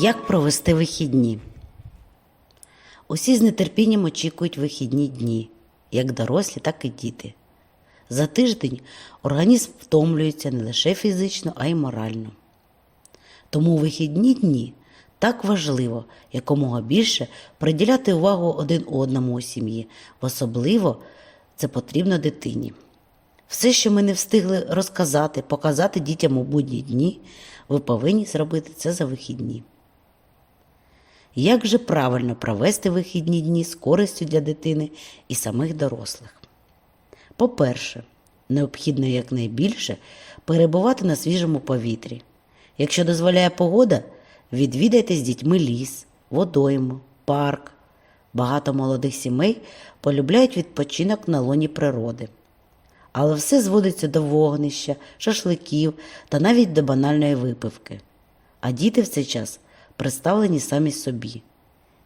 Як провести вихідні? Усі з нетерпінням очікують вихідні дні, як дорослі, так і діти. За тиждень організм втомлюється не лише фізично, а й морально. Тому вихідні дні так важливо якомога більше приділяти увагу один одному у сім'ї, особливо це потрібно дитині. Все, що ми не встигли розказати, показати дітям у будні дні, ви повинні зробити це за вихідні. Як же правильно провести вихідні дні з користю для дитини і самих дорослих? По-перше, необхідно якнайбільше перебувати на свіжому повітрі. Якщо дозволяє погода, відвідайте з дітьми ліс, водойму, парк. Багато молодих сімей полюбляють відпочинок на лоні природи. Але все зводиться до вогнища, шашликів та навіть до банальної випивки. А діти в цей час представлені самі собі.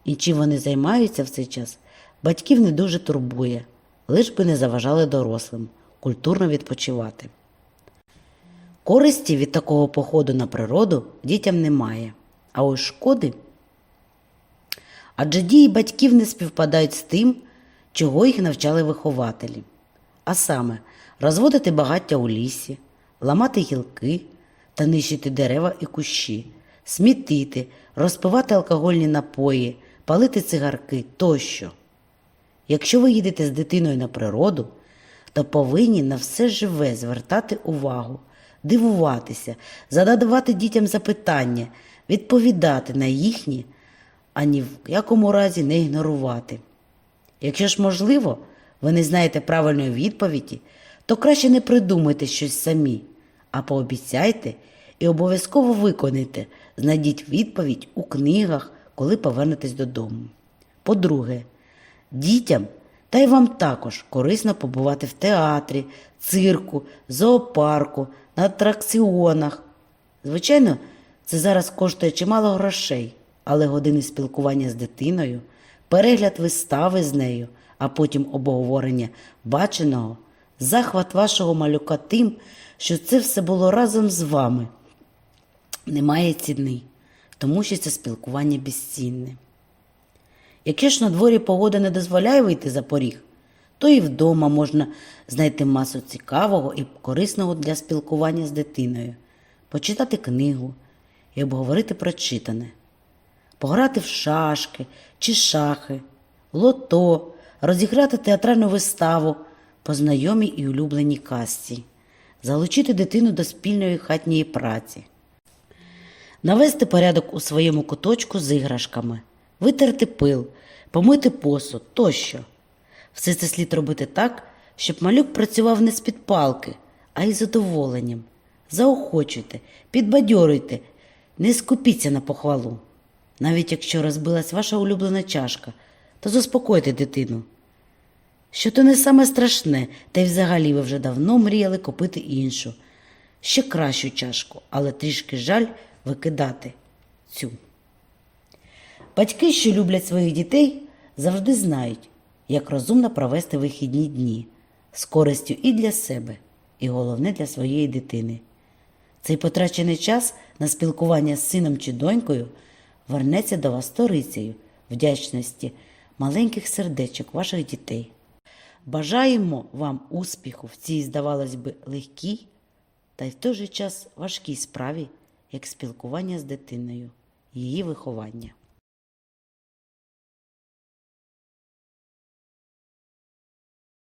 І чим вони займаються в цей час, батьків не дуже турбує, лиш би не заважали дорослим культурно відпочивати. Користі від такого походу на природу дітям немає, а ось шкоди. Адже дії батьків не співпадають з тим, чого їх навчали вихователі. А саме розводити багаття у лісі, ламати гілки та нищити дерева і кущі, смітити, розпивати алкогольні напої, палити цигарки тощо. Якщо ви їдете з дитиною на природу, то повинні на все живе звертати увагу, дивуватися, задавати дітям запитання, відповідати на їхні, а ні в якому разі не ігнорувати. Якщо ж можливо, ви не знаєте правильної відповіді, то краще не придумайте щось самі, а пообіцяйте і обов'язково виконайте, знайдіть відповідь у книгах, коли повернетесь додому. По-друге, дітям та й вам також корисно побувати в театрі, цирку, зоопарку, на атракціонах. Звичайно, це зараз коштує чимало грошей, але години спілкування з дитиною, перегляд вистави з нею, а потім обговорення баченого, захват вашого малюка тим, що це все було разом з вами, немає ціни, тому що це спілкування безцінне. Якщо ж на дворі погода не дозволяє вийти за поріг, то і вдома можна знайти масу цікавого і корисного для спілкування з дитиною, почитати книгу і обговорити прочитане, пограти в шашки чи шахи, лото, розіграти театральну виставу по знайомій і улюбленій казці, залучити дитину до спільної хатньої праці навести порядок у своєму куточку з іграшками, витерти пил, помити посуд тощо. Все це слід робити так, щоб малюк працював не з-під палки, а із задоволенням. Заохочуйте, підбадьорюйте, не скупіться на похвалу. Навіть якщо розбилась ваша улюблена чашка, то заспокойте дитину. Що то не саме страшне, та й взагалі ви вже давно мріяли купити іншу, ще кращу чашку, але трішки жаль викидати цю. Батьки, що люблять своїх дітей, завжди знають, як розумно провести вихідні дні з користю і для себе, і головне для своєї дитини. Цей потрачений час на спілкування з сином чи донькою вернеться до вас сторицею вдячності маленьких сердечок ваших дітей. Бажаємо вам успіху в цій, здавалось би, легкій та й в той же час важкій справі, як спілкування з дитиною, її виховання.